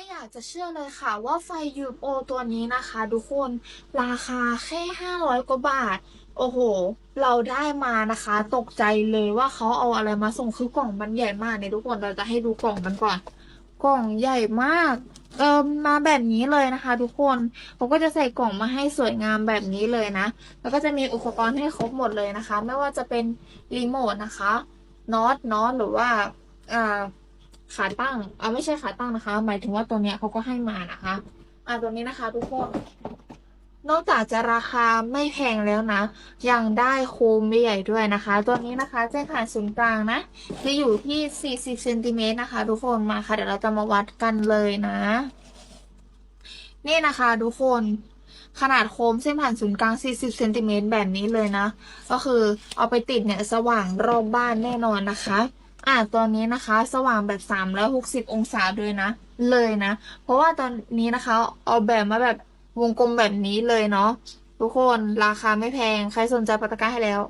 ไม่อยากจะเชื่อเลยค่ะว่าไฟยูโอตัวนี้นะคะทุกคนราคาแค่ 500 กว่าบาท โอ้โห เราได้มานะคะ ตกใจเลยว่าเขาเอาอะไรมาส่งคือกล่องมันใหญ่มากเนี่ยทุกคนเราจะให้ดูกล่องกันก่อน กล่องใหญ่มากเอิมมาแบบนี้เลยนะคะทุกคนเขาก็จะใส่กล่องมาให้สวยงามแบบนี้เลยนะ แล้วก็จะมีอุปกรณ์ให้ครบหมดเลยนะคะ ไม่ว่าจะเป็นรีโมทนะคะน็อตน็อตหรือว่าอ่า ขาตั้งอ่าไม่ใช่ขาตั้งนะคะ หมายถึงว่าตัวเนี้ยเขาก็ให้มานะคะ อ่าตัวนี้นะคะ ทุกคนนอกจากจะราคาไม่แพงแล้วนะ ยังได้โคมใหญ่ด้วยนะคะ ตัวนี้นะคะเส้นผ่านศูนย์กลางนะจะอยู่ที่ 40เซนติเมตรนะคะ ทุกคนมาค่ะ เดี๋ยวเราจะมาวัดกันเลยนะ นี่นะคะ ทุกคนขนาดโคมเส้นผ่านศูนย์กลาง 40เซนติเมตรแบบนี้เลยนะ ก็คือเอาไปติดเนี่ยสว่างรอบบ้านแน่นอนนะคะ อะตอนนี้นะคะ สว่างแบบ 360 องศาด้วยนะ เลยนะ เพราะว่าตอนนี้นะคะ เอาแบบมาแบบวงกลมแบบนี้เลยเนาะทุกคนราคาไม่แพง ใครสนใจปัตตะกร้าให้แล้ว